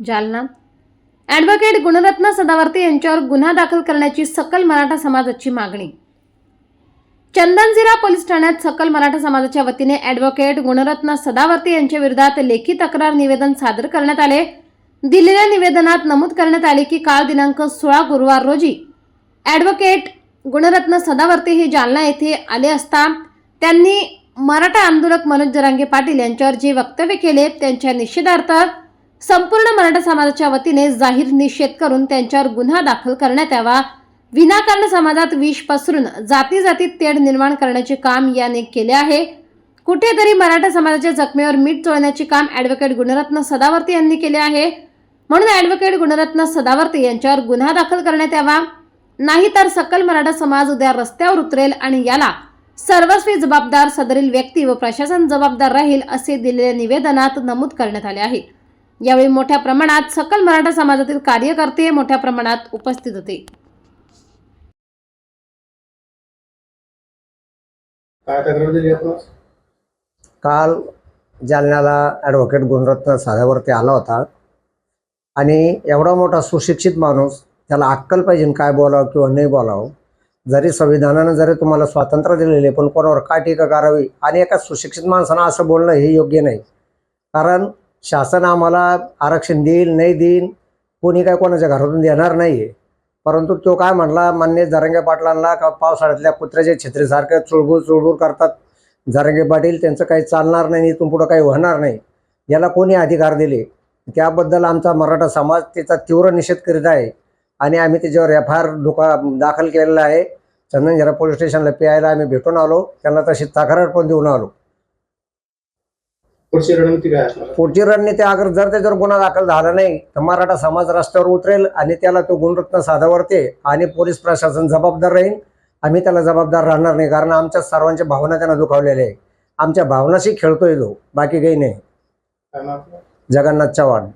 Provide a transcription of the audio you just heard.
Jalna. Advocate Gunratna Sadavarte यांच्यावर गुन्हा दाखल करण्याची सकल मराठा समाजाची मागणी. चंदनझिरा पोलीस ठाण्यात सकल मराठा समाजाच्या वतीने ॲडव्होकेट गुणरत्न सदावर्ते यांच्या विरोधात लेखी तक्रार निवेदन सादर करण्यात आले. दिलेल्या निवेदनात नमूद करण्यात आले की काल दिनांक सोळा गुरुवार रोजी ॲडव्होकेट गुणरत्न सदावर्ते हे जालना येथे आले असता त्यांनी मराठा आंदोलक मनोज जरांगे पाटील यांच्यावर जे वक्तव्य केले त्यांच्या निषेधार्थ संपूर्ण मराठा समाजाच्या वतीने जाहीर निषेध करून त्यांच्यावर गुन्हा दाखल करण्यात यावा. विनाकारण समाजात विष पसरून जाती जातीत तेढ निर्माण करण्याचे काम याने केले आहे. कुठेतरी मराठा समाजाच्या जखमेवर मीठ चोळण्याचे काम ॲडव्होकेट गुणरत्न सदावर्ते यांनी केले आहे. म्हणून ॲडव्होकेट गुणरत्न सदावर्ते यांच्यावर गुन्हा दाखल करण्यात यावा. नाहीतर सकल मराठा समाज उद्या रस्त्यावर उतरेल आणि याला सर्वस्वी जबाबदार सदरील व्यक्ती व प्रशासन जबाबदार राहील असे दिलेल्या निवेदनात नमूद करण्यात आले आहे. यावेळी मोठ्या प्रमाणात सकल मराठा समाजातील कार्यकर्ते मोठ्या प्रमाणात उपस्थित होते. काय तक्रार दिली आपण? काल जालन्याला ॲडव्होकेट गुणरत्न साध्यावरती आला होता. आणि एवढा मोठा सुशिक्षित माणूस त्याला अक्कल पाहिजे काय बोलावं किंवा नाही बोलावं जरी संविधानानं जरी तुम्हाला स्वातंत्र्य दिलेले पण कोणावर काय टीका करावी आणि एका सुशिक्षित माणसानं असं बोलणं हे योग्य नाही. कारण शासन आम्हाला आरक्षण देईल नाही देईल कोणी काय कोणाच्या घरातून देणार नाही आहे परंतु तो काय म्हणला मान्य जरंगे पाटलांना का पावसाळ्यातल्या कुत्र्याच्या छत्रीसारख्या चुळबुळ चुळबुळ करतात? जरंगे पाटील त्यांचं काही चालणार नाही इथून पुढं काही होणार नाही. याला कोणी अधिकार दिले? त्याबद्दल आमचा मराठा समाज त्याचा तीव्र निषेध करीत आहे. आणि आम्ही त्याच्यावर एफ आय आर दुका दाखल केलेला आहे. चंदनझरा पोलीस स्टेशनला प्यायला आम्ही भेटून आलो. त्यांना तशी तक्रार पण देऊन आलो. पुढची रणनीती काय असणार? पुढची रणनीती अगर जर त्याच्यावर गुन्हा दाखल झाला नाही तर मराठा समाज रस्त्यावर उतरेल आणि त्याला तो गुणरत्न साधावरते आणि पोलीस प्रशासन जबाबदार राहील. आम्ही त्याला जबाबदार राहणार नाही कारण आमच्या सर्वांच्या भावना त्यांना दुखावलेल्या आहे आमच्या भावनाशी खेळतोय तो बाकी काही नाही? जगन्नाथ चव्हाण.